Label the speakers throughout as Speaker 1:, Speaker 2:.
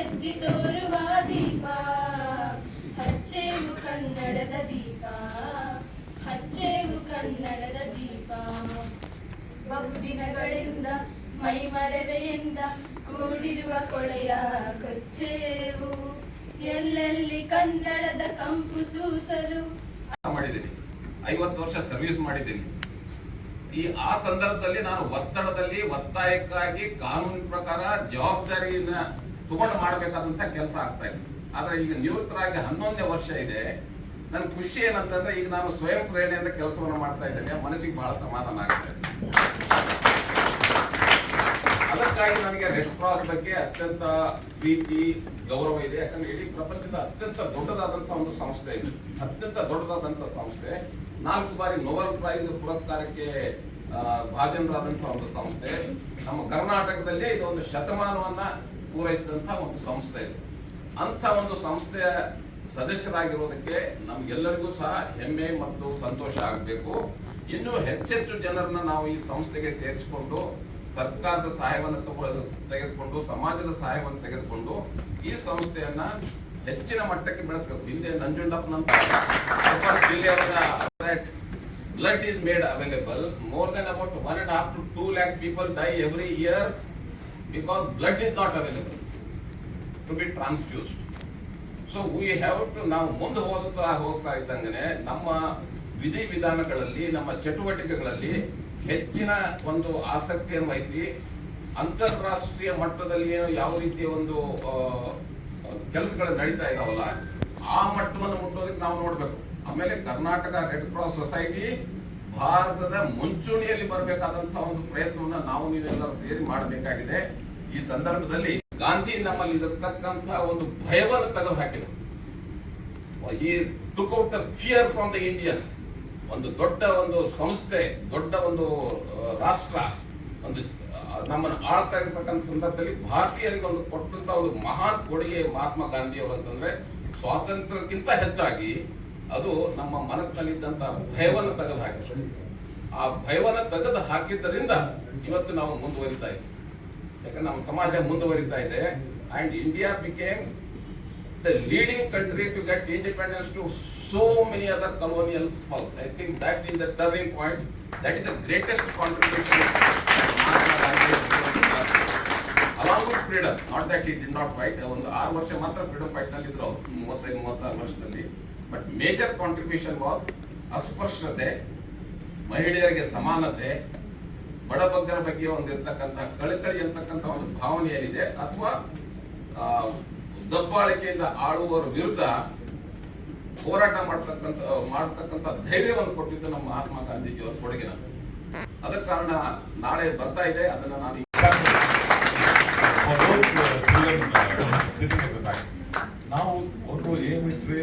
Speaker 1: ಎದ್ದಿ ತೋರುವ ದೀಪ, ಹಚ್ಚೇವು ಕನ್ನಡದ ದೀಪ, ಹಚ್ಚೇವು ಕನ್ನಡದ ದೀಪ. ಬಹುದಿನಗಳಿಂದ ಮೈ ಮರೆವೆಯಿಂದ ಕೂಡಿರುವ ಕೊಳೆಯ ಕೊಚ್ಚೇವು, ಎಲ್ಲೆಲ್ಲಿ ಕನ್ನಡದ ಕಂಪು ಸೂಸಲು.
Speaker 2: ಮಾಡಿದ್ದೀನಿ. ಐವತ್ತು ವರ್ಷ ಸರ್ವಿಸ್ ಮಾಡಿದ್ದೀನಿ. ಈ ಆ ಸಂದರ್ಭದಲ್ಲಿ ನಾನು ಒತ್ತಡದಲ್ಲಿ ಒತ್ತಾಯಕ್ಕಾಗಿ ಕಾನೂನಿನ ಪ್ರಕಾರ ಜವಾಬ್ದಾರಿಯನ್ನ ತಗೊಂಡು ಮಾಡಬೇಕಾದಂತ ಕೆಲಸ ಆಗ್ತಾ ಇದೆ. ಆದ್ರೆ ಈಗ ನಿವೃತ್ತರಾಗಿ ಹನ್ನೊಂದನೇ ವರ್ಷ ಇದೆ. ನನ್ನ ಖುಷಿ ಏನಂತಂದ್ರೆ ಈಗ ನಾನು ಸ್ವಯಂ ಪ್ರೇರಣೆಯಿಂದ ಕೆಲಸವನ್ನು ಮಾಡ್ತಾ ಇದ್ದೇನೆ. ಮನಸ್ಸಿಗೆ ಬಹಳ ಸಮಾಧಾನ ಆಗ್ತಾ ಇದೆ. ಅದಕ್ಕಾಗಿ ನನಗೆ ರೆಡ್ ಕ್ರಾಸ್ ಬಗ್ಗೆ ಅತ್ಯಂತ ಪ್ರೀತಿ, ಗೌರವ ಇದೆ. ಯಾಕಂದ್ರೆ ಇಡೀ ಪ್ರಪಂಚದ ಅತ್ಯಂತ ದೊಡ್ಡದಾದಂತ ಒಂದು ಸಂಸ್ಥೆ ಇದೆ. ಅತ್ಯಂತ ದೊಡ್ಡದಾದಂತ ಸಂಸ್ಥೆ. ನಾಲ್ಕು ಬಾರಿ ನೊಬೆಲ್ ಪ್ರೈಸ್ ಪುರಸ್ಕಾರಕ್ಕೆ ಭಾಜನರಾದಂತಹ ಒಂದು ಸಂಸ್ಥೆ. ನಮ್ಮ ಕರ್ನಾಟಕದಲ್ಲೇ ಒಂದು ಶತಮಾನವನ್ನ ಪೂರೈಸಿದಂತ ಒಂದು ಸಂಸ್ಥೆ ಇದು. ಅಂಥ ಒಂದು ಸಂಸ್ಥೆಯ ಸದಸ್ಯರಾಗಿರೋದಕ್ಕೆ ನಮ್ಗೆಲ್ಲರಿಗೂ ಸಹ ಹೆಮ್ಮೆ ಮತ್ತು ಸಂತೋಷ ಆಗಬೇಕು. ಇನ್ನೂ ಹೆಚ್ಚೆಚ್ಚು ಜನರನ್ನ ನಾವು ಈ ಸಂಸ್ಥೆಗೆ ಸೇರಿಸಿಕೊಂಡು ಸರ್ಕಾರದ ಸಹಾಯವನ್ನು ತೆಗೆದುಕೊಂಡು, ಸಮಾಜದ ಸಹಾಯವನ್ನು ತೆಗೆದುಕೊಂಡು ಈ ಸಂಸ್ಥೆಯನ್ನ ಹೆಚ್ಚಿನ ಮಟ್ಟಕ್ಕೆ ಬೆಳೆಸಬೇಕು. ಹಿಂದೆ ನಂಜುಂಡಪ್ಪನಂತ blood is made available. More than about one and half to two lakh people die every year because blood is not available to be transfused. So we have to ನಾವು ಮುಂದೆ ಹೋಗ್ತಾ ಹೋಗ್ತಾ ಇದ್ದಂಗೆ ನಮ್ಮ ವಿಧಿ ವಿಧಾನಗಳಲ್ಲಿ, ನಮ್ಮ ಚಟುವಟಿಕೆಗಳಲ್ಲಿ ಹೆಚ್ಚಿನ ಒಂದು ಆಸಕ್ತಿಯನ್ನು ವಹಿಸಿ ಅಂತಾರಾಷ್ಟ್ರೀಯ ಮಟ್ಟದಲ್ಲಿ ಯಾವ ರೀತಿಯ ಒಂದು ಕೆಲಸಗಳು ನಡೀತಾ ಇದಾವಲ್ಲ, ಆ ಮಟ್ಟವನ್ನು ಮುಟ್ಟೋದಕ್ಕೆ ನಾವು ನೋಡಬೇಕು ಆಮೇಲೆ ಕರ್ನಾಟಕ ರೆಡ್ ಕ್ರಾಸ್ ಸೊಸೈಟಿ ಭಾರತದ ಮುಂಚೂಣಿಯಲ್ಲಿ ಬರಬೇಕಾದಂತಹ ಒಂದು ಪ್ರಯತ್ನವನ್ನು ನಾವು ನೀವೆಲ್ಲರೂ ಸೇರಿ ಮಾಡಬೇಕಾಗಿದೆ ಈ ಸಂದರ್ಭದಲ್ಲಿ ಗಾಂಧಿ ನಮ್ಮಲ್ಲಿ ಇರತಕ್ಕಂತಹ ಒಂದು ಭಯವನ್ನು ತೆಗೆದು ಹಾಕಿದರು. He took the fear from the Indians ಒಂದು ದೊಡ್ಡ ಒಂದು ಸಂಸ್ಥೆ, ದೊಡ್ಡ ಒಂದು ರಾಷ್ಟ್ರ, ಒಂದು ನಮ್ಮನ್ನು ಆಳ್ತಾ ಇರತಕ್ಕಂಥ ಸಂದರ್ಭದಲ್ಲಿ ಭಾರತೀಯರಿಗೆ ಒಂದು ಕೊಟ್ಟಂತ ಒಂದು ಮಹಾನ್ ಕೊಡುಗೆ ಮಹಾತ್ಮ ಗಾಂಧಿ ಅವರಂತಂದ್ರೆ ಸ್ವಾತಂತ್ರ್ಯಕ್ಕಿಂತ ಹೆಚ್ಚಾಗಿ ಅದು ನಮ್ಮ ಮನಸ್ಸಿನಲ್ಲಿದ್ದಂತ ಭಯವನ್ನು ತೆಗೆದು ಹಾಕಿದ್ರು. ಆ ಭಯವನ್ನು ತೆಗೆದು ಹಾಕಿದ್ದರಿಂದ ಇವತ್ತು ನಾವು ಮುಂದುವರಿತಾ ಇದ್ದೀವಿ. ಯಾಕಂದ್ರೆ ನಮ್ಮ ಸಮಾಜ ಮುಂದುವರಿತಾ ಇದೆ. And India became the leading country to get independence to so many other colonial fall I think that in the turning point that is the greatest contribution along with freedom not that he did not fight ಒಂದು ಆರು ವರ್ಷ ಮಾತ್ರ freedom ಫೈಟ್ನಲ್ಲಿ ಇದ್ರು ಮೂವತ್ತೈದು, ಮೂವತ್ತಾರು ವರ್ಷದಲ್ಲಿ. But major contribution was ಅಸ್ಪರ್ಶತೆ ಮಹಿಳೆಯರಿಗೆ ಸಮಾನತೆ ಬಡಬಗ್ಗರ ಬಗ್ಗೆ ಒಂದು ಇರ್ತಕ್ಕಂಥ ಕಳಕಳಿ ಅಂತಕ್ಕಂಥ ಒಂದು ಭಾವನೆ ಏನಿದೆ ಅಥವಾ ದಬ್ಬಾಳಿಕೆಯಿಂದ ಆಳುವವರ ವಿರುದ್ಧ ಹೋರಾಟ ಮಾಡ್ತಕ್ಕಂಥ ಮಾಡ್ತಕ್ಕಂಥ ಧೈರ್ಯವನ್ನು ಕೊಟ್ಟಿದ್ದು ನಮ್ಮ ಮಹಾತ್ಮ ಗಾಂಧೀಜಿಯವರ ಕೊಡುಗೆ ಅದ ಕಾರಣ ನಾಳೆ ಬರ್ತಾ ಇದೆ, ಅದನ್ನ ನಾನು
Speaker 3: ನಾವು ಏಮ್ ಇಟ್ರೆ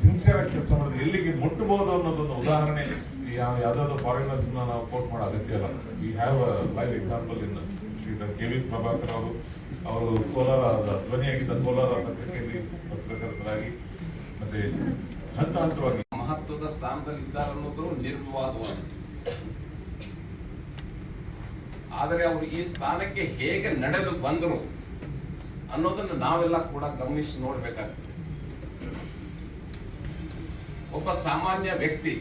Speaker 3: ಸಿನ್ಸಿಯರ್ ಆಗಿ ಕೆಲಸ ಮಾಡಿದ್ರೆ ಎಲ್ಲಿಗೆ ಮುಟ್ಟಬಹುದು ಅನ್ನೋದೊಂದು ಉದಾಹರಣೆ ಯಾವ ಯಾವ್ದಾದ್ರು ಫಾರಿನರ್ಸ್ ನಾವು ಕೋಟ್ ಮಾಡೋ ಅಗತ್ಯ ಇಲ್ಲ we have live example in Shridhar K V Prabhakar ಅವರು. ಅವರು ಕೋಲಾರ ಧ್ವನಿಯಾಗಿದ್ದ ಕೋಲಾರ ಪತ್ರಿಕೆಯಲ್ಲಿ ಪತ್ರಕರ್ತರಾಗಿ ಮತ್ತೆ ಹಂತ ಹಂತವಾಗಿ
Speaker 2: ಮಹತ್ವದ ಸ್ಥಾನದಲ್ಲಿ ಇದ್ದಾರೆ ಅನ್ನೋದು ನಿರ್ವಿವಾದವಾದ ಆದರೆ ಅವರು ಈ ಸ್ಥಾನಕ್ಕೆ ಹೇಗೆ ನಡೆದು ಬಂದರು ಅನ್ನೋದನ್ನು ನಾವೆಲ್ಲ ಕೂಡ ಗಮನಿಸಿ ನೋಡ್ಬೇಕಾಗ್ತದೆ. ಒಬ್ಬ ಸಾಮಾನ್ಯ ವ್ಯಕ್ತಿ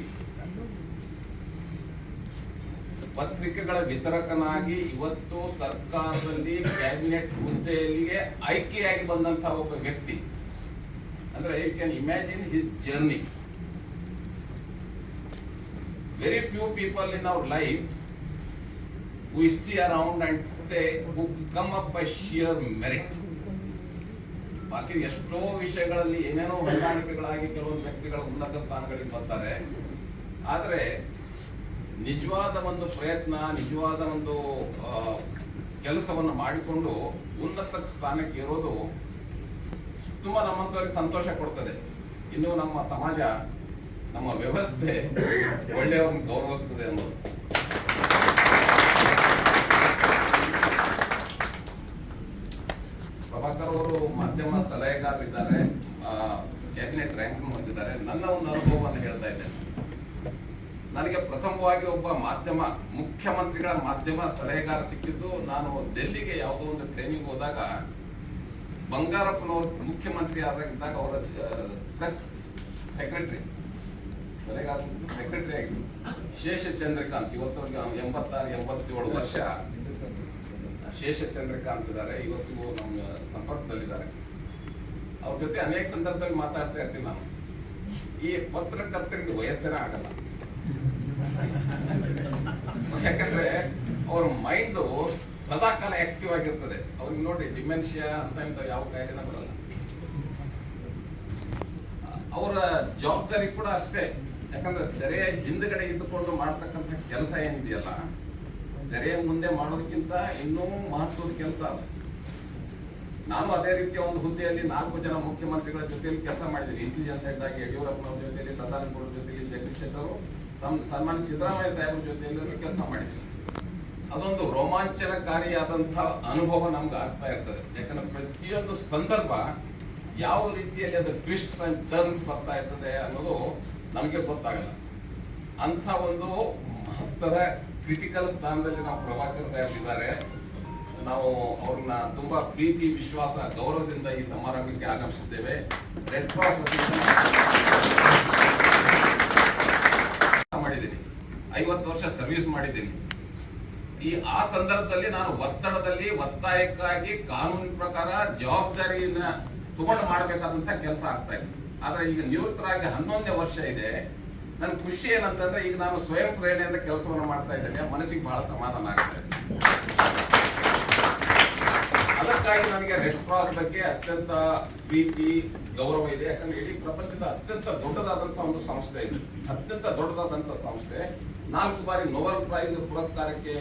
Speaker 2: ಪತ್ರಿಕೆಗಳ ವಿತರಕನಾಗಿ ಇವತ್ತು ಸರ್ಕಾರದಲ್ಲಿ ಕ್ಯಾಬಿನೆಟ್ ಹುದ್ದೆಯಲ್ಲಿಗೆ ಆಯ್ಕೆಯಾಗಿ ಬಂದಂತಹ ಒಬ್ಬ ವ್ಯಕ್ತಿ. ಅಂದ್ರೆ you can imagine his journey very few people in our life who is see around and say, who come up by sheer merit. ಬಾಕಿ ಎಷ್ಟೋ ವಿಷಯಗಳಲ್ಲಿ ಏನೇನೋ ಹೊಂದಾಣಿಕೆಗಳಾಗಿ ಕೆಲವೊಂದು ವ್ಯಕ್ತಿಗಳು ಉನ್ನತ ಸ್ಥಾನಗಳಿಗೆ ಬರ್ತಾರೆ. ಆದರೆ ನಿಜವಾದ ಒಂದು ಪ್ರಯತ್ನ, ನಿಜವಾದ ಒಂದು ಕೆಲಸವನ್ನು ಮಾಡಿಕೊಂಡು ಉನ್ನತ ಸ್ಥಾನಕ್ಕೆ ಇರೋದು ತುಂಬಾ ನಮ್ಮಂಥವ್ರಿಗೆ ಸಂತೋಷ ಕೊಡ್ತದೆ. ಇನ್ನು ನಮ್ಮ ಸಮಾಜ, ನಮ್ಮ ವ್ಯವಸ್ಥೆ ಒಳ್ಳೆಯವ್ರನ್ನ ಗೌರವಿಸ್ತದೆ ಅನ್ನೋದು. ಪ್ರಭಾಕರ್ ಅವರು ಮಾಧ್ಯಮ ಸಲಹೆಗಾರರಿದ್ದಾರೆ ಕ್ಯಾಬಿನೆಟ್ ರ್ಯಾಂಕ್ ಹೊಂದಿದ್ದಾರೆ ನನ್ನ ಒಂದು ಅನುಭವವನ್ನು ಹೇಳ್ತಾ ಇದ್ದೇನೆ ನನಗೆ ಪ್ರಥಮವಾಗಿ ಒಬ್ಬ ಮಾಧ್ಯಮ, ಮುಖ್ಯಮಂತ್ರಿಗಳ ಮಾಧ್ಯಮ ಸಲಹೆಗಾರ ಸಿಕ್ಕಿದ್ದು, ನಾನು ಡೆಲ್ಲಿಗೆ ಯಾವುದೋ ಒಂದು ಟ್ರೈನಿಂಗ್ ಹೋದಾಗ ಬಂಗಾರಪ್ಪನವರು ಮುಖ್ಯಮಂತ್ರಿ ಆದಾಗಿದ್ದಾಗ ಅವರ ಪ್ರೆಸ್ ಸೆಕ್ರೆಟರಿ ಸಲಹೆಗಾರ ಸೆಕ್ರೆಟರಿ ಆಗಿದ್ರು ಶೇಷ ಚಂದ್ರಕಾಂತ್ ಇವತ್ತವರಿಗೆ ಎಂಬತ್ತಾರು, ಎಂಬತ್ತೇಳು ವರ್ಷ. ಶೇಷ ಚಂದ್ರಕಾಂತ್ ಇದ್ದಾರೆ. ಇವತ್ತಿಗೂ ನಮ್ಮ ಸಂಪರ್ಕದಲ್ಲಿದ್ದಾರೆ. ಅವ್ರ ಜೊತೆ ಅನೇಕ ಸಂದರ್ಭದಲ್ಲಿ ಮಾತಾಡ್ತಾ ಇರ್ತೀನಿ ನಾನು. ಈ ಪತ್ರಕರ್ತರಿಗೆ ವಯಸ್ಸೇನೇ ಆಗಲ್ಲ. ಯಾಕಂದ್ರೆ ಅವ್ರ ಮೈಂಡ್ ಸದಾ ಕಾಲ ಆಕ್ಟಿವ್ ಆಗಿರ್ತದೆ. ಅವ್ರಿಗೆ ನೋಡಿ ಡಿಮೆನ್ಷಿಯಾ ಅಂತ ಇಂಥ ಯಾವ ಕಾಯಿಲೆನ ಬರಲ್ಲ. ಅವರ ಜವಾಬ್ದಾರಿ ಕೂಡ ಅಷ್ಟೇ. ಯಾಕಂದ್ರೆ ತೆರೆಯ ಹಿಂದ್ಗಡೆ ಇದ್ದುಕೊಂಡು ಮಾಡ್ತಕ್ಕಂಥ ಕೆಲಸ ಏನಿದೆಯಲ್ಲ ತೆರೆಯ ಮುಂದೆ ಮಾಡೋದಕ್ಕಿಂತ ಇನ್ನೂ ಮಹತ್ವದ ಕೆಲಸ ಅದು. ನಾನು ಅದೇ ರೀತಿಯ ಒಂದು ಹುದ್ದೆಯಲ್ಲಿ ನಾಲ್ಕು ಜನ ಮುಖ್ಯಮಂತ್ರಿಗಳ ಜೊತೆಯಲ್ಲಿ ಕೆಲಸ ಮಾಡಿದ್ದೀನಿ. ಇಂಟೆಲಿಜೆನ್ಸ್ ಹೆಡ್ ಆಗಿ ಯಡಿಯೂರಪ್ಪನವ್ರ ಜೊತೆಯಲ್ಲಿ ಸದಾನಂದ ಗೌಡ ಜೊತೆಯಲ್ಲಿ ಜಗದೀಶ್ ಶೆಟ್ಟರ್. ತಮ್ಮ ಸನ್ಮಾನ್ಯ ಸಿದ್ದರಾಮಯ್ಯ ಸಾಹೇಬ್ರ ಜೊತೆಯಲ್ಲೂ ಕೆಲಸ ಮಾಡಿದ್ದೀವಿ ಅದೊಂದು ರೋಮಾಂಚನಕಾರಿಯಾದಂಥ ಅನುಭವ ನಮ್ಗೆ ಆಗ್ತಾ ಇರ್ತದೆ. ಯಾಕಂದ್ರೆ ಪ್ರತಿಯೊಂದು ಸಂದರ್ಭ ಯಾವ ರೀತಿಯಲ್ಲಿ ಅದು ಟ್ವಿಸ್ಟ್ಸ್ ಆ್ಯಂಡ್ ಟರ್ನ್ಸ್ ಬರ್ತಾ ಇರ್ತದೆ ಅನ್ನೋದು ನಮಗೆ ಗೊತ್ತಾಗಲ್ಲ. ಅಂಥ ಒಂದು ಮಹತ್ತರ ಕ್ರಿಟಿಕಲ್ ಸ್ಥಾನದಲ್ಲಿ ನಾವು ಪ್ರಭಾಕರ್ ಸಾಹೇಬ್ ಇದ್ದಾರೆ. ನಾವು ಅವ್ರನ್ನ ತುಂಬಾ ಪ್ರೀತಿ, ವಿಶ್ವಾಸ, ಗೌರವದಿಂದ ಈ ಸಮಾರಂಭಕ್ಕೆ ಆಗಮಿಸಿದ್ದೇವೆ. ರೆಡ್ ಕ್ರಾಸ್ ಮಾಡಿದ್ದೀನಿ ಐವತ್ತು ವರ್ಷ ಸರ್ವಿಸ್ ಮಾಡಿದ್ದೀನಿ. ಈ, ಆ ಸಂದರ್ಭದಲ್ಲಿ ನಾನು ಒತ್ತಡದಲ್ಲಿ ಒತ್ತಾಯಕ್ಕಾಗಿ ಕಾನೂನಿನ ಪ್ರಕಾರ ಜವಾಬ್ದಾರಿಯನ್ನ ತಗೊಂಡು ಮಾಡಬೇಕಾದಂತ ಕೆಲಸ ಆಗ್ತಾ ಇತ್ತು ಆದ್ರೆ ಈಗ ನಿವೃತ್ತರಾಗಿ ಹನ್ನೊಂದನೇ ವರ್ಷ ಇದೆ. ನನ್ನ ಖುಷಿ ಏನಂತಂದ್ರೆ ಈಗ ನಾನು ಸ್ವಯಂ ಪ್ರೇರಣೆಯಿಂದ ಕೆಲಸವನ್ನು ಮಾಡ್ತಾ ಇದ್ದೇನೆ. ಮನಸ್ಸಿಗೆ ಬಹಳ ಸಮಾಧಾನ ಆಗ್ತಾ ಇದೆ. ಅದಕ್ಕಾಗಿ ನನಗೆ ರೆಡ್ ಕ್ರಾಸ್ ಬಗ್ಗೆ ಅತ್ಯಂತ ಪ್ರೀತಿ ಗೌರವ ಇದೆ ಯಾಕಂದ್ರೆ ಇಡೀ ಪ್ರಪಂಚದ ಅತ್ಯಂತ ದೊಡ್ಡದಾದಂತ ಒಂದು ಸಂಸ್ಥೆ ಇದು. ಅತ್ಯಂತ ದೊಡ್ಡದಾದಂತ ಸಂಸ್ಥೆ. ನಾಲ್ಕು ಬಾರಿ ನೊಬೆಲ್ ಪ್ರೈಸ್ ಪುರಸ್ಕಾರಕ್ಕೆ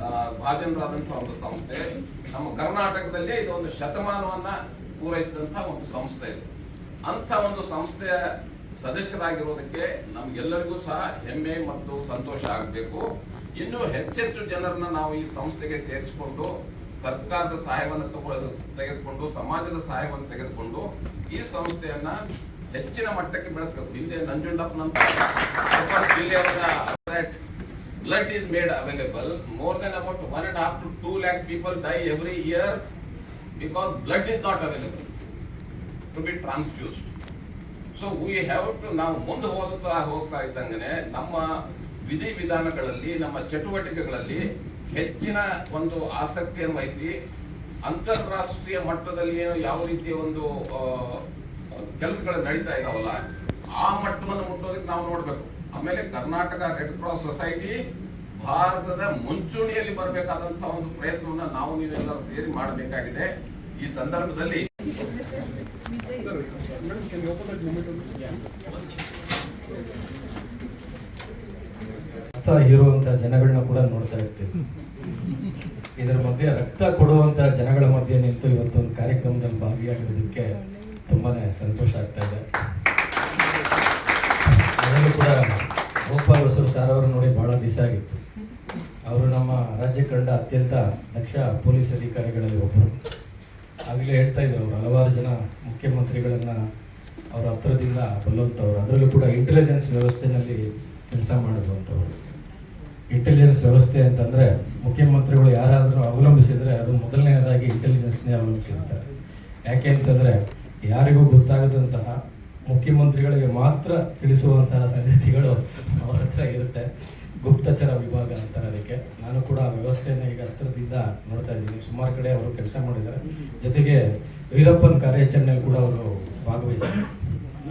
Speaker 2: ಆ, ಭಾಜನರಾದಂತ ಒಂದು ಸಂಸ್ಥೆ. ನಮ್ಮ ಕರ್ನಾಟಕದಲ್ಲೇ ಇದು ಒಂದು ಶತಮಾನವನ್ನ ಪೂರೈಸಿದಂತ ಒಂದು ಸಂಸ್ಥೆ ಇದು. ಅಂಥ ಒಂದು ಸಂಸ್ಥೆಯ ಸದಸ್ಯರಾಗಿರೋದಕ್ಕೆ ನಮ್ಗೆಲ್ಲರಿಗೂ ಸಹ ಹೆಮ್ಮೆ ಮತ್ತು ಸಂತೋಷ ಆಗಬೇಕು. ಇನ್ನೂ ಹೆಚ್ಚೆಚ್ಚು ಜನರನ್ನ ನಾವು ಈ ಸಂಸ್ಥೆಗೆ ಸೇರಿಸಿಕೊಂಡು ಸರ್ಕಾರದ ಸಹಾಯವನ್ನು ತೆಗೆದುಕೊಂಡು, ಸಮಾಜದ ಸಹಾಯವನ್ನು ತೆಗೆದುಕೊಂಡು ಈ ಸಂಸ್ಥೆಯನ್ನ ಹೆಚ್ಚಿನ ಮಟ್ಟಕ್ಕೆ ಬೆಳೆಸಬೇಕು. ಹಿಂದೆ ನಂಜುಂಡಪ್ಪನಂತ blood is made available more than about one and half to two lakh people die every year because blood is not available to be transfused. So we have to ನಾವು ಮುಂದೆ ಹೋದ ಹೋಗ್ತಾ ಇದ್ದಂಗೆ ನಮ್ಮ ವಿಧಿ ವಿಧಾನಗಳಲ್ಲಿ ನಮ್ಮ ಚಟುವಟಿಕೆಗಳಲ್ಲಿ ಹೆಚ್ಚಿನ ಒಂದು ಆಸಕ್ತಿಯನ್ನು ವಹಿಸಿ ಅಂತಾರಾಷ್ಟ್ರೀಯ ಮಟ್ಟದಲ್ಲಿ ಏನು ಯಾವ ರೀತಿಯ ಒಂದು ಕೆಲಸಗಳು ನಡೀತಾ ಇದಾವಲ್ಲ ಆ ಮಟ್ಟವನ್ನು ಮುಟ್ಟೋದಕ್ಕೆ ನಾವು ನೋಡಬೇಕು. ಆಮೇಲೆ ಕರ್ನಾಟಕ ರೆಡ್ ಕ್ರಾಸ್ ಸೊಸೈಟಿ ಭಾರತದ ಮುಂಚೂಣಿಯಲ್ಲಿ ಬರಬೇಕಾದಂತಹ ಒಂದು ಪ್ರಯತ್ನವನ್ನು ನಾವು ನೀವೆಲ್ಲರೂ ಸೇರಿ ಮಾಡಬೇಕಾಗಿದೆ. ಈ ಸಂದರ್ಭದಲ್ಲಿ
Speaker 4: ರಕ್ತ ಹೀರುವಂಥ ಜನಗಳನ್ನ ಕೂಡ ನೋಡ್ತಾ ಇರ್ತೀವಿ. ಇದರ ಮಧ್ಯೆ ರಕ್ತ ಕೊಡುವಂತ ಜನಗಳ ಮಧ್ಯೆ ನಿಂತು ಇವತ್ತೊಂದು ಕಾರ್ಯಕ್ರಮದಲ್ಲಿ ಭಾಗಿಯಾಗಿರೋದಕ್ಕೆ ತುಂಬಾನೇ ಸಂತೋಷ ಆಗ್ತಾ ಇದೆ. ಅದರಲ್ಲೂ ಕೂಡ ಗೋಪಾಲ್ ಹೊಸೂರು ಸರ್ ಅವರು ನೋಡಿ ಬಹಳ ದಿವಸ ಆಗಿತ್ತು. ಅವರು ನಮ್ಮ ರಾಜ್ಯ ಕಂಡ ಅತ್ಯಂತ ದಕ್ಷ ಪೊಲೀಸ್ ಅಧಿಕಾರಿಗಳಲ್ಲಿ ಒಬ್ಬರು ಆಗಲೇ ಹೇಳ್ತಾ ಇದ್ದರು ಅವರು, ಹಲವಾರು ಜನ ಮುಖ್ಯಮಂತ್ರಿಗಳನ್ನ ಅವರ ಹತ್ರದಿಂದ ಬಲ್ಲಂಥವ್ರು. ಅದರಲ್ಲೂ ಕೂಡ ಇಂಟೆಲಿಜೆನ್ಸ್ ವ್ಯವಸ್ಥೆನಲ್ಲಿ ಕೆಲಸ ಮಾಡಿರುವಂಥವ್ರು. ಇಂಟೆಲಿಜೆನ್ಸ್ ವ್ಯವಸ್ಥೆ ಅಂತಂದ್ರೆ ಮುಖ್ಯಮಂತ್ರಿಗಳು ಯಾರಾದರೂ ಅವಲಂಬಿಸಿದರೆ ಅದು ಮೊದಲನೇದಾಗಿ ಇಂಟೆಲಿಜೆನ್ಸ್ನೇ ಅವಲಂಬಿಸಿರ್ತಾರೆ ಯಾಕೆ ಅಂತಂದ್ರೆ ಯಾರಿಗೂ ಗೊತ್ತಾಗದಂತಹ ಮುಖ್ಯಮಂತ್ರಿಗಳಿಗೆ ಮಾತ್ರ ತಿಳಿಸುವಂತಹ ಸಂಗತಿಗಳು ಅವರ ಹತ್ರ ಇರುತ್ತೆ. ಗುಪ್ತಚರ ವಿಭಾಗ ಅಂತಾರೆ ಅದಕ್ಕೆ. ನಾನು ಕೂಡ ಆ ವ್ಯವಸ್ಥೆಯನ್ನು ಈಗ ಹತ್ರದಿಂದ ನೋಡ್ತಾ ಇದ್ದೀನಿ. ಸುಮಾರು ಕಡೆ ಅವರು ಕೆಲಸ ಮಾಡಿದ್ದಾರೆ. ಜೊತೆಗೆ ವೀರಪ್ಪನ್ ಕಾರ್ಯಾಚರಣೆಯಲ್ಲಿ ಕೂಡ ಅವರು ಭಾಗವಹಿಸಿದ್ದಾರೆ.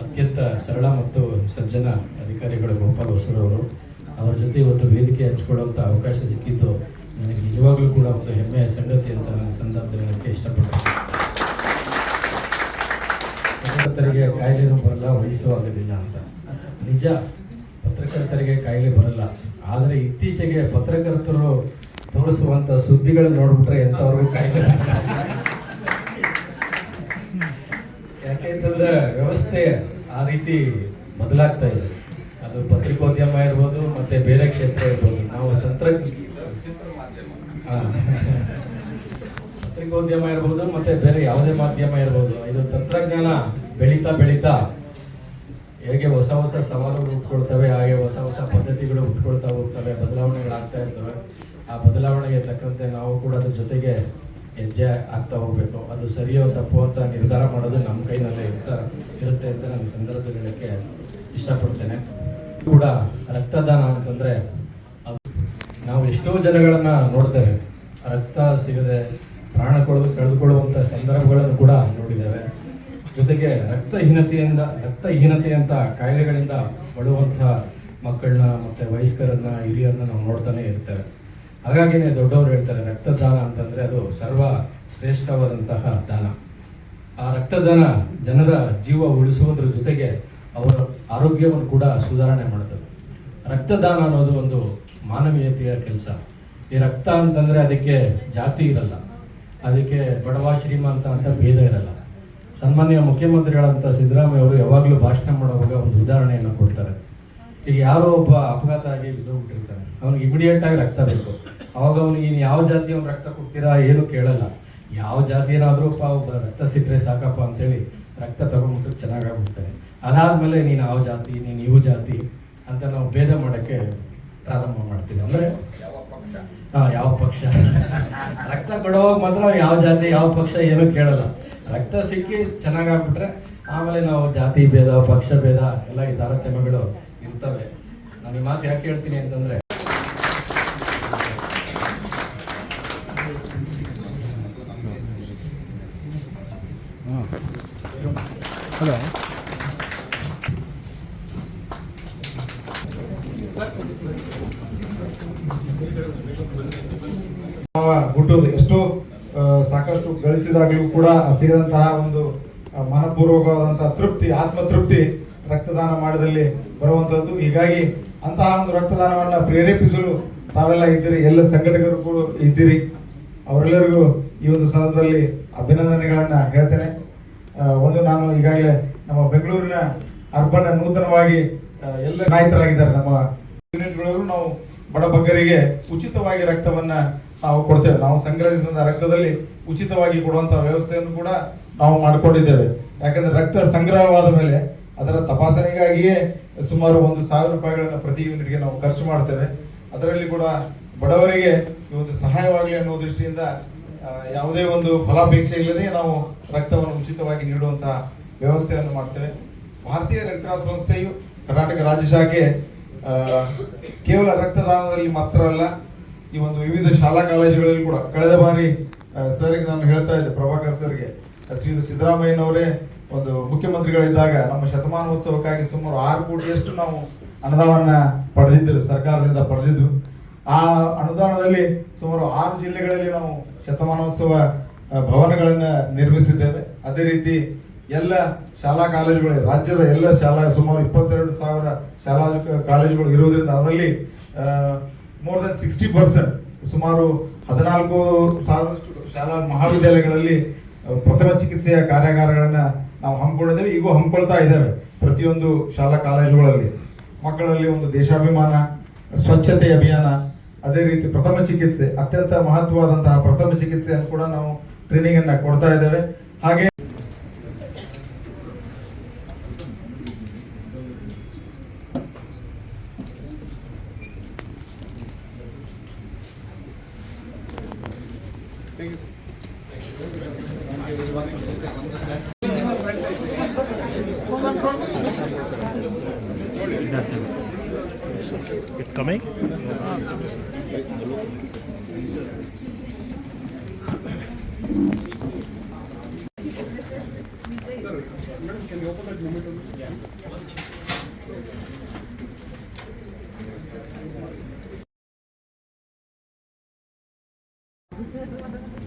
Speaker 4: ಅತ್ಯಂತ ಸರಳ ಮತ್ತು ಸಜ್ಜನ ಅಧಿಕಾರಿಗಳು ಗೋಪಾಲ್ ಹೊಸೂರವರು. ಅವರ ಜೊತೆ ಇವತ್ತು ವೇದಿಕೆ ಹಂಚಿಕೊಳ್ಳುವಂಥ ಅವಕಾಶ ಸಿಕ್ಕಿದ್ದು ನನಗೆ ನಿಜವಾಗ್ಲೂ ಕೂಡ ಒಂದು ಹೆಮ್ಮೆಯ ಸಂಗತಿ ಅಂತ ನನಗೆ ಸಂದರ್ಭದಲ್ಲಿ ಇಷ್ಟಪಡ್ತೀನಿ. ಪತ್ರಕರ್ತರಿಗೆ ಕಾಯಿಲೆನೂ ಬರಲ್ಲ ವಯಸ್ಸು ಆಗೋದಿಲ್ಲ ಅಂತ. ನಿಜ, ಪತ್ರಕರ್ತರಿಗೆ ಕಾಯಿಲೆ ಬರಲ್ಲ. ಆದರೆ ಇತ್ತೀಚೆಗೆ ಪತ್ರಕರ್ತರು ತೋರಿಸುವಂತ ಸುದ್ದಿಗಳನ್ನ ನೋಡ್ಬಿಟ್ರೆ ಎಂಥವ್ರಿಗೂ ಕಾಯಿಲೆ. ಯಾಕೆಂತಂದ್ರೆ ವ್ಯವಸ್ಥೆ ಆ ರೀತಿ ಬದಲಾಗ್ತಾ ಇದೆ. ಅದು ಪತ್ರಿಕೋದ್ಯಮ ಇರ್ಬೋದು, ಮತ್ತೆ ಬೇರೆ ಕ್ಷೇತ್ರ ಇರ್ಬೋದು. ನಾವು ತಂತ್ರ
Speaker 2: ಚಿತ್ರ ಮಾಧ್ಯಮ
Speaker 4: ಹಾ. ಪತ್ರಿಕೋದ್ಯಮ ಇರ್ಬೋದು, ಮತ್ತೆ ಬೇರೆ ಯಾವುದೇ ಮಾಧ್ಯಮ ಇರ್ಬೋದು. ಇದು ತಂತ್ರಜ್ಞಾನ ಬೆಳೀತಾ ಬೆಳೀತಾ ಹೇಗೆ ಹೊಸ ಹೊಸ ಸವಾಲುಗಳು ಹುಟ್ಕೊಳ್ತವೆ ಹಾಗೆ ಹೊಸ ಹೊಸ ಪದ್ಧತಿಗಳು ಹುಟ್ಕೊಳ್ತಾ ಹೋಗ್ತವೆ ಬದಲಾವಣೆಗಳಾಗ್ತಾ ಇರ್ತವೆ. ಆ ಬದಲಾವಣೆಗೆ ತಕ್ಕಂತೆ ನಾವು ಕೂಡ ಅದ್ರ ಜೊತೆಗೆ ಹೆಜ್ಜೆ ಆಗ್ತಾ ಹೋಗ್ಬೇಕು. ಅದು ಸರಿಯೋ ತಪ್ಪು ಅಂತ ನಿರ್ಧಾರ ಮಾಡೋದು ನಮ್ಮ ಕೈನಲ್ಲೇ ಇರ್ತಾ ಇರುತ್ತೆ ಅಂತ ನಾನು ಸಂದರ್ಭದಲ್ಲಿ ಇಷ್ಟಪಡ್ತೇನೆ. ಕೂಡ ರಕ್ತದಾನ ಅಂತಂದ್ರೆ ಅದು. ನಾವು ಎಷ್ಟೋ ಜನಗಳನ್ನ ನೋಡ್ತೇವೆ. ರಕ್ತ ಸಿಗದೆ ಪ್ರಾಣ ಕೊಡೋದು ಕಳೆದುಕೊಳ್ಳುವಂಥ ಸಂದರ್ಭಗಳನ್ನು ಕೂಡ ನೋಡಿದ್ದೇವೆ. ಜೊತೆಗೆ ರಕ್ತಹೀನತೆಯಿಂದ, ರಕ್ತಹೀನತೆ ಅಂತ ಕಾಯಿಲೆಗಳಿಂದ ಬಳುವಂಥ ಮಕ್ಕಳನ್ನ ಮತ್ತೆ ವಯಸ್ಕರನ್ನ, ಹಿರಿಯರನ್ನ ನಾವು ನೋಡ್ತಾನೆ ಇರ್ತೇವೆ. ಹಾಗಾಗಿನೇ ದೊಡ್ಡವರು ಹೇಳ್ತಾರೆ, ರಕ್ತದಾನ ಅಂತಂದ್ರೆ ಅದು ಸರ್ವ ಶ್ರೇಷ್ಠವಾದಂತಹ ದಾನ. ಆ ರಕ್ತದಾನ ಜನರ ಜೀವ ಉಳಿಸುವುದರ ಜೊತೆಗೆ ಅವರ ಆರೋಗ್ಯವನ್ನು ಕೂಡ ಸುಧಾರಣೆ ಮಾಡ್ತದೆ ರಕ್ತದಾನ ಅನ್ನೋದು ಒಂದು ಮಾನವೀಯತೆಯ ಕೆಲಸ. ಈ ರಕ್ತ ಅಂತಂದ್ರೆ ಅದಕ್ಕೆ ಜಾತಿ ಇರಲ್ಲ. ಅದಕ್ಕೆ ಬಡವ ಶ್ರೀಮಂತ ಅಂತ ಭೇದ ಇರಲ್ಲ. ಸನ್ಮಾನ್ಯ ಮುಖ್ಯಮಂತ್ರಿಗಳಂತ ಸಿದ್ದರಾಮಯ್ಯ ಅವರು ಯಾವಾಗಲೂ ಭಾಷಣ ಮಾಡುವಾಗ ಒಂದು ಉದಾಹರಣೆಯನ್ನು ಕೊಡ್ತಾರೆ. ಈಗ ಯಾರೋ ಒಬ್ಬ ಅಪಘಾತ ಆಗಿ ಬಿದ್ದೋಗ್ಬಿಟ್ಟಿರ್ತಾನೆ. ಅವ್ನಿಗೆ ಇಮಿಡಿಯೇಟ್ ಆಗಿ ರಕ್ತ ಬೇಕು. ಅವಾಗ ಅವ್ನಿಗೆ ಇನ್ನು ಯಾವ ಜಾತಿ ಅವ್ನು ರಕ್ತ ಕೊಡ್ತೀರಾ ಏನು ಕೇಳಲ್ಲ. ಯಾವ ಜಾತಿ ಏನಾದ್ರೂ ಒಬ್ಬ ರಕ್ತ ಸಿಕ್ಕರೆ ಸಾಕಪ್ಪ ಅಂತೇಳಿ ರಕ್ತ ತಗೊಂಡ್ಬಿಟ್ಟು ಚೆನ್ನಾಗಾಗ್ಬಿಡ್ತಾನೆ ಅದಾದ್ಮೇಲೆ ನೀನು ಯಾವ ಜಾತಿ, ನೀನು ಇವು ಜಾತಿ ಅಂತ ನಾವು ಭೇದ ಮಾಡೋಕ್ಕೆ ಪ್ರಾರಂಭ ಮಾಡ್ತೀವಿ. ಅಂದ್ರೆ ಹಾ ಯಾವ ಪಕ್ಷ? ರಕ್ತ ಕೊಡೋವಾಗ ಮಾತ್ರ ಯಾವ ಜಾತಿ, ಯಾವ ಪಕ್ಷ ಏನು ಕೇಳಲ್ಲ. ರಕ್ತ ಸಿಕ್ಕಿ ಚೆನ್ನಾಗಾಗ್ಬಿಟ್ರೆ ಆಮೇಲೆ ನಾವು ಜಾತಿ ಭೇದ, ಪಕ್ಷ ಭೇದ, ಎಲ್ಲ ಈ ತಾರತಮ್ಯಗಳು ಇರ್ತವೆ. ನಾನು ಈ ಮಾತು ಯಾಕೆ ಹೇಳ್ತೀನಿ ಅಂತಂದ್ರೆ
Speaker 5: ಹಲೋ
Speaker 6: ಮಾವ ಹುಟ್ಟೋದು ಎಷ್ಟೋ ಆ, ಸಾಕಷ್ಟು ಗಳಿಸಿದಾಗಲೂ ಕೂಡ ಸಿಗದಂತಹ ಒಂದು ಮನಪೂರ್ವಕವಾದಂತಹ ತೃಪ್ತಿ, ಆತ್ಮತೃಪ್ತಿ ರಕ್ತದಾನ ಮಾಡಿದಲ್ಲಿ ಬರುವಂಥದ್ದು ಹೀಗಾಗಿ ಅಂತಹ ಒಂದು ರಕ್ತದಾನವನ್ನು ಪ್ರೇರೇಪಿಸಲು ತಾವೆಲ್ಲ ಇದ್ದೀರಿ, ಎಲ್ಲ ಸಂಘಟಕರು ಕೂಡ ಇದ್ದೀರಿ. ಅವರೆಲ್ಲರಿಗೂ ಈ ಒಂದು ಸಂದರ್ಭದಲ್ಲಿ ಅಭಿನಂದನೆಗಳನ್ನು ಹೇಳ್ತೇನೆ. ಒಂದು ನಾನು ಈಗಾಗಲೇ ನಮ್ಮ ಬೆಂಗಳೂರಿನ ಅರ್ಬನ್ ನೂತನವಾಗಿ ಎಲ್ಲ ನಾಯಕರಾಗಿದ್ದಾರೆ. ನಮ್ಮ ಯೂನಿಟ್ಗಳವರು ನಾವು ಬಡಬಗ್ಗರಿಗೆ ಉಚಿತವಾಗಿ ರಕ್ತವನ್ನ ನಾವು ಕೊಡ್ತೇವೆ. ನಾವು ಸಂಗ್ರಹಿಸಿದ ರಕ್ತದಲ್ಲಿ ಉಚಿತವಾಗಿ ಕೊಡುವಂತಹ ವ್ಯವಸ್ಥೆಯನ್ನು ಕೂಡ ನಾವು ಮಾಡಿಕೊಂಡಿದ್ದೇವೆ. ಯಾಕಂದ್ರೆ ರಕ್ತ ಸಂಗ್ರಹವಾದ ಮೇಲೆ ಅದರ ತಪಾಸಣೆಗಾಗಿಯೇ ಸುಮಾರು ಒಂದು ಸಾವಿರ ರೂಪಾಯಿಗಳನ್ನು ಪ್ರತಿ ಯೂನಿಟ್ಗೆ ನಾವು ಖರ್ಚು ಮಾಡ್ತೇವೆ. ಅದರಲ್ಲಿ ಕೂಡ ಬಡವರಿಗೆ ಒಂದು ಸಹಾಯವಾಗಲಿ ಅನ್ನೋ ದೃಷ್ಟಿಯಿಂದ ಯಾವುದೇ ಒಂದು ಫಲಾಪೇಕ್ಷೆ ಇಲ್ಲದೆ ನಾವು ರಕ್ತವನ್ನು ಉಚಿತವಾಗಿ ನೀಡುವಂತಹ ವ್ಯವಸ್ಥೆಯನ್ನು ಮಾಡ್ತೇವೆ. ಭಾರತೀಯ ರೆಡ್ ಕ್ರಾಸ್ ಸಂಸ್ಥೆಯು ಕರ್ನಾಟಕ ರಾಜ್ಯ ಶಾಖೆ ಕೇವಲ ರಕ್ತದಾನದಲ್ಲಿ ಮಾತ್ರ ಅಲ್ಲ ಈ ಒಂದು ವಿವಿಧ ಶಾಲಾ ಕಾಲೇಜುಗಳಲ್ಲಿ ಕೂಡ ಕಳೆದ ಬಾರಿ ಸರ್ಗೆ ನಾನು ಹೇಳ್ತಾ ಇದ್ದೆ, ಪ್ರಭಾಕರ್ ಸರ್ಗೆ ಶ್ರೀ ಸಿದ್ದರಾಮಯ್ಯನವರೇ ಒಂದು ಮುಖ್ಯಮಂತ್ರಿಗಳಿದ್ದಾಗ ನಮ್ಮ ಶತಮಾನೋತ್ಸವಕ್ಕಾಗಿ ಸುಮಾರು ಆರು ಕೋಟಿಯಷ್ಟು ನಾವು ಅನುದಾನವನ್ನ ಪಡೆದಿದ್ದೆವು, ಸರ್ಕಾರದಿಂದ ಪಡೆದಿದ್ದು. ಆ ಅನುದಾನದಲ್ಲಿ ಸುಮಾರು ಆರು ಜಿಲ್ಲೆಗಳಲ್ಲಿ ನಾವು ಶತಮಾನೋತ್ಸವ ಭವನಗಳನ್ನು ಭವನಗಳನ್ನ ನಿರ್ಮಿಸಿದ್ದೇವೆ. ಅದೇ ರೀತಿ ಎಲ್ಲ ಶಾಲಾ ಕಾಲೇಜುಗಳು, ರಾಜ್ಯದ ಎಲ್ಲ ಶಾಲಾ, ಸುಮಾರು ಇಪ್ಪತ್ತೆರಡು ಸಾವಿರ ಶಾಲಾ ಕಾಲೇಜುಗಳು ಇರುವುದರಿಂದ ಅದರಲ್ಲಿ ಮೋರ್ ದನ್ ಸಿಕ್ಸ್ಟಿ ಪರ್ಸೆಂಟ್ ಸುಮಾರು ಹದಿನಾಲ್ಕು ಸಾವಿರದಷ್ಟು ಶಾಲಾ ಮಹಾವಿದ್ಯಾಲಯಗಳಲ್ಲಿ ಪ್ರಥಮ ಚಿಕಿತ್ಸೆಯ ಕಾರ್ಯಾಗಾರಗಳನ್ನು ನಾವು ಹಮ್ಮಿಕೊಂಡಿದ್ದೇವೆ. ಈಗೂ ಹಮ್ಮಿಕೊಳ್ತಾ ಇದ್ದೇವೆ ಪ್ರತಿಯೊಂದು ಶಾಲಾ ಕಾಲೇಜುಗಳಲ್ಲಿ. ಮಕ್ಕಳಲ್ಲಿ ಒಂದು ದೇಶಾಭಿಮಾನ, ಸ್ವಚ್ಛತೆ ಅಭಿಯಾನ, ಅದೇ ರೀತಿ ಪ್ರಥಮ ಚಿಕಿತ್ಸೆ, ಅತ್ಯಂತ ಮಹತ್ವವಾದಂತಹ ಪ್ರಥಮ ಚಿಕಿತ್ಸೆಯನ್ನು ಕೂಡ ನಾವು ಟ್ರೈನಿಂಗ್ ಅನ್ನ ಕೊಡ್ತಾ ಇದ್ದೇವೆ. ಹಾಗೆ
Speaker 5: Thank you. Coming? Thank you.